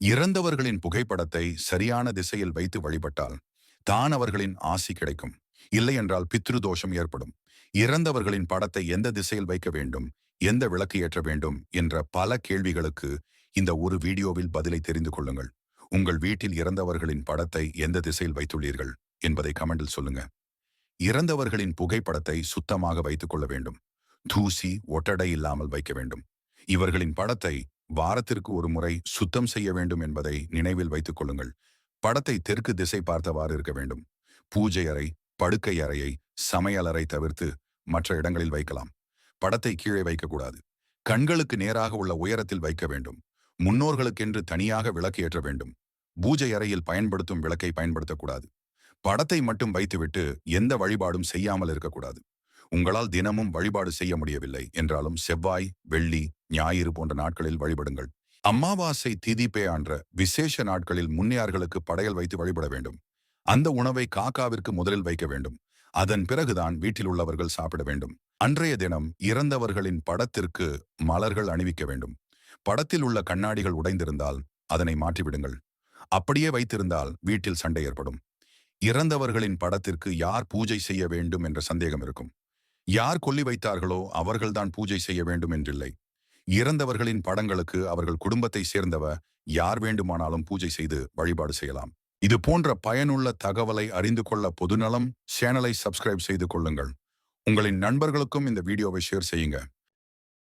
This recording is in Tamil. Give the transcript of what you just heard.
இறந்தவர்களின் புகைப்படத்தை சரியான திசையில் வைத்து வழிபட்டால் தான் அவர்களின் ஆசி கிடைக்கும். இல்லையென்றால் பித்ருதோஷம் ஏற்படும். இறந்தவர்களின் படத்தை எந்த திசையில் வைக்க வேண்டும்? எந்த விளக்கு ஏற்ற வேண்டும்? என்ற பல கேள்விகளுக்கு இந்த ஒரு வீடியோவில் பதிலை தெரிந்து கொள்ளுங்கள். உங்கள் வீட்டில் இறந்தவர்களின் படத்தை எந்த திசையில் வைத்துள்ளீர்கள்? என்பதை கமெண்டில் சொல்லுங்க. இறந்தவர்களின் புகைப்படத்தை சுத்தமாக வைத்துக் கொள்ள வேண்டும். தூசி ஒட்டடை இல்லாமல் வைக்க வேண்டும். இவர்களின் படத்தை வாரத்திற்கு ஒரு முறை சுத்தம் செய்ய வேண்டும் என்பதை நினைவில் வைத்துக் கொள்ளுங்கள். படத்தை தெற்கு திசை பார்த்தவாறு இருக்க வேண்டும். பூஜை அறை படுக்கை அறையை சமையலறை தவிர்த்து மற்ற இடங்களில் வைக்கலாம். படத்தை கீழே வைக்கக்கூடாது. கண்களுக்கு நேராக உள்ள உயரத்தில் வைக்க வேண்டும். முன்னோர்களுக்கென்று தனியாக விளக்கு ஏற்ற வேண்டும். பூஜை அறையில் பயன்படுத்தும் விளக்கை பயன்படுத்தக்கூடாது. படத்தை மட்டும் வைத்துவிட்டு எந்த வழிபாடும் செய்யாமல் இருக்கக்கூடாது. உங்களால் தினமும் வழிபாடு செய்ய முடியவில்லை என்றாலும் செவ்வாய் வெள்ளி ஞாயிறு போன்ற நாட்களில் வழிபடுங்கள். அம்மாவாசை திதிப்பே ஆன்ற விசேஷ நாட்களில் முன்னியார்களுக்கு படையல் வைத்து வழிபட வேண்டும். அந்த உணவை காக்காவிற்கு முதலில் வைக்க வேண்டும். அதன் பிறகுதான் வீட்டில் உள்ளவர்கள் சாப்பிட வேண்டும். அன்றைய தினம் இறந்தவர்களின் படத்திற்கு மலர்கள் அணிவிக்க வேண்டும். படத்தில் உள்ள கண்ணாடிகள் உடைந்திருந்தால் அதனை மாற்றிவிடுங்கள். அப்படியே வைத்திருந்தால் வீட்டில் சண்டை ஏற்படும். இறந்தவர்களின் படத்திற்கு யார் பூஜை செய்ய வேண்டும் என்ற சந்தேகம் இருக்கும். யார் கொல்லி வைத்தார்களோ அவர்கள்தான் பூஜை செய்ய வேண்டும் என்றில்லை. இறந்தவர்களின் படங்களுக்கு அவர்கள் குடும்பத்தை சேர்ந்தவ யார் வேண்டுமானாலும் பூஜை செய்து வழிபாடு செய்யலாம். இது போன்ற பயனுள்ள தகவலை அறிந்து கொள்ள பொதுநலம் சேனலை சப்ஸ்கிரைப் செய்து கொள்ளுங்கள். உங்களின் நண்பர்களுக்கும் இந்த வீடியோவை ஷேர் செய்யுங்க.